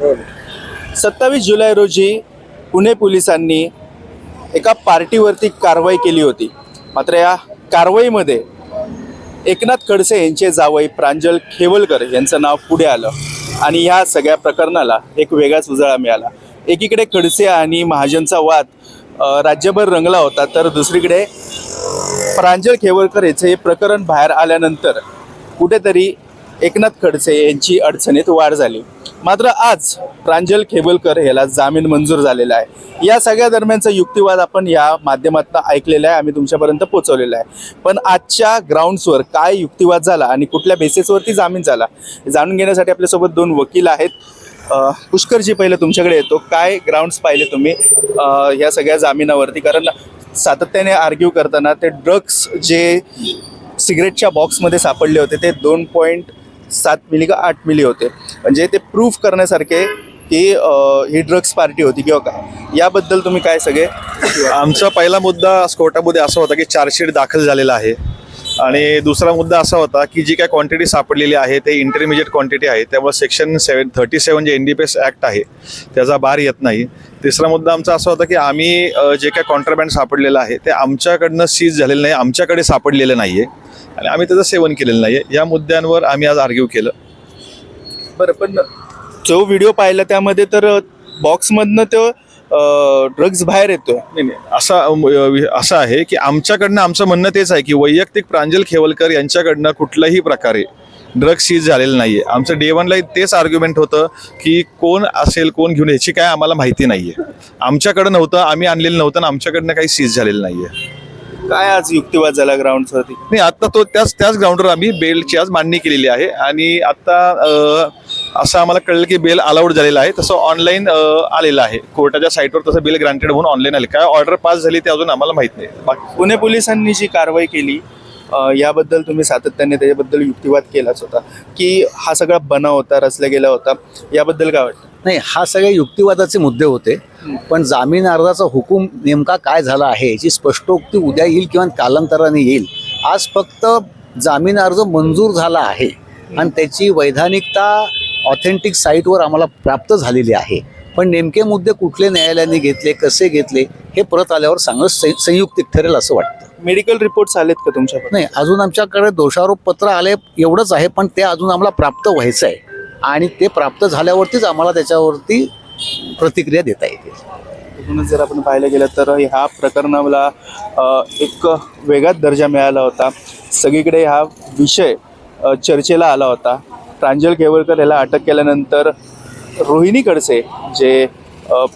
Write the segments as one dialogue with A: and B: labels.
A: सत्तावीस जुलै रोजी पुणे पोलिसांनी एका पार्टीवरती कारवाई केली होती. मात्र या कारवाईमध्ये एकनाथ खडसे यांचे जावई प्रांजल खेवलकर यांचं नाव पुढे आलं आणि ह्या सगळ्या प्रकरणाला एक वेगळाच उजाळा मिळाला. एकीकडे खडसे आणि महाजनचा वाद राज्यभर रंगला होता तर दुसरीकडे प्रांजल खेवलकर याचं हे प्रकरण बाहेर आल्यानंतर कुठेतरी एकनाथ खडसे यांची अडचणीत वाढ झाली. मात्र आज प्रांजल खेबलकर याला जामीन मंजूर झालेला आहे. या सगळ्या दरम्यानचा युक्तिवाद आपण या माध्यमातून ऐकलेला आहे. आम्ही तुमच्यापर्यंत पोहोचवलेला आहे. पण आजच्या ग्राउंड्सवर काय युक्तिवाद झाला आणि कुठल्या बेसिसवरती जामीन झाला जाणून घेण्यासाठी आपल्यासोबत दोन वकील आहेत. पुष्करजी पहिलं तुमच्याकडे येतो. काय ग्राउंड्स पाहिले तुम्ही या सगळ्या जामिनावरती? कारण सातत्याने आर्ग्यू करताना ते ड्रग्स जे सिगरेटच्या बॉक्समध्ये सापडले होते ते दोन पॉईंट सात मिली का आठ मिली होते. म्हणजे ते प्रूफ करण्यासारखे की ही ड्रग्स पार्टी होती किंवा काय. याबद्दल तुम्ही काय सगळे?
B: आमचा पहिला मुद्दा कोर्टामध्ये असा होता की चार्जशीट दाखल झालेला आहे. आणि दुसरा मुद्दा असा होता की जी काय क्वांटिटी सापडलेली आहे ते इंटरमिजिएट क्वांटिटी आहे. त्यामुळे section seven thirty seven J N D P S act आहे त्याचा बार येत नाही. तिसरा मुद्दा आमचा असा होता की आम्ही जे काय कॉन्ट्राबँड सापडलेलं आहे ते आमच्याकडनं सीज झालेलं नाही आमच्याकडे सापडलेलं नाही आहे आणि आम्ही त्याचं सेवन केलेलं नाही आहे या मुद्द्यांवर आम्ही आज आर्ग्यू केलं.
A: बरं पण जो व्हिडिओ पाहिला त्यामध्ये तर बॉक्समधनं तो ड्रग्ज बाहेर येतोय.
B: नाही नाही. असा असं आहे की आमच्याकडनं आमचं म्हणणं तेच आहे की वैयक्तिक प्रांजल खेवलकर यांच्याकडनं कुठल्याही प्रकारे ड्रग्ज सीज झालेलं नाही आहे आमचं डे वनला तेच आर्ग्युमेंट होतं की कोण असेल कोण घेऊन याची काय आम्हाला माहिती नाही आहे आमच्याकडं नव्हतं आम्ही आणलेलं नव्हतं आणि आमच्याकडनं काही सीज झालेलं नाही आहे
A: काय आज युक्तिवाद झाला ग्राउंडवरती
B: नाही आता तो त्याच त्याच ग्राउंडवर आम्ही बेलची आज मांडणी केलेली आहे. आणि आता असं आम्हाला कळलं की बेल अलाउड झालेलं आहे. तसं ऑनलाईन आलेलं आहे. कोर्टाच्या साईटवर तसं बेल ग्रांटेड म्हणून ऑनलाईन आले. काय ऑर्डर पास झाली ते अजून आम्हाला माहीत नाही. बाकी
A: पुणे पोलिसांनी जी कारवाई केली याबद्दल तुम्ही सातत्याने त्याच्याबद्दल युक्तिवाद केलाच होता. की हा सगळा बनाव होता रचला गेला होता याबद्दल काय वाटतं?
C: नाही हा सगळे युक्तिवादाचे मुद्दे होते. पण जामीन अर्जाचा हुकूम नेमका काय झाला आहे याची स्पष्टोक्ती उद्या येईल किंवा कालांतराने येईल. आज फक्त जामीन अर्ज मंजूर झाला आहे. आणि त्याची वैधानिकता ऑथेंटिक साईटवर आम्हाला प्राप्त झालेली आहे. पण नेमके मुद्दे कुठले न्यायालयाने घेतले कसे घेतले हे परत आल्यावर चांगलं संयु- संयुक्तिक ठरेल असं वाटतं.
A: मेडिकल रिपोर्ट्स आलेत का तुमच्याकडे
C: नाही अजून आमच्याकडे दोषारोप पत्र आले एवढंच आहे पण ते अजून आम्हाला प्राप्त व्हायचं आहे. आणि ते प्राप्त झाल्यावरतीच आम्हाला त्याच्यावरती प्रतिक्रिया देता येतील.
A: म्हणून जर आपण पाहायला गेलं तर ह्या प्रकरणाला एक वेगळाच दर्जा मिळाला होता. सगळीकडे हा विषय चर्चेला आला होता. प्रांजल केवळकर याला अटक केल्यानंतर रोहिणी कडसे जे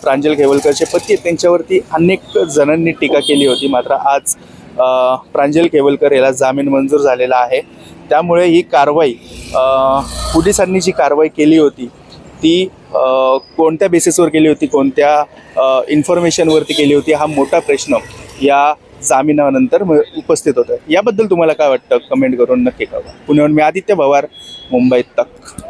A: प्रांजल केवळकरचे पती आहेत त्यांच्यावरती अनेक जणांनी टीका केली होती. मात्र आज प्रांजल केवळकर याला जामीन मंजूर झालेला आहे. त्यामुळे ही कारवाई पोलिसांनी जी कारवाई केली होती ती कोणत्या बेसिसवर केली होती कोणत्या इन्फॉर्मेशनवरती केली होती हा मोठा प्रश्न या जामिनानंतर म- उपस्थित होतं याबद्दल तुम्हाला काय वाटतं? कमेंट करून नक्की कळवा. पुण्याहून मी आदित्य पवार मुंबईत तक.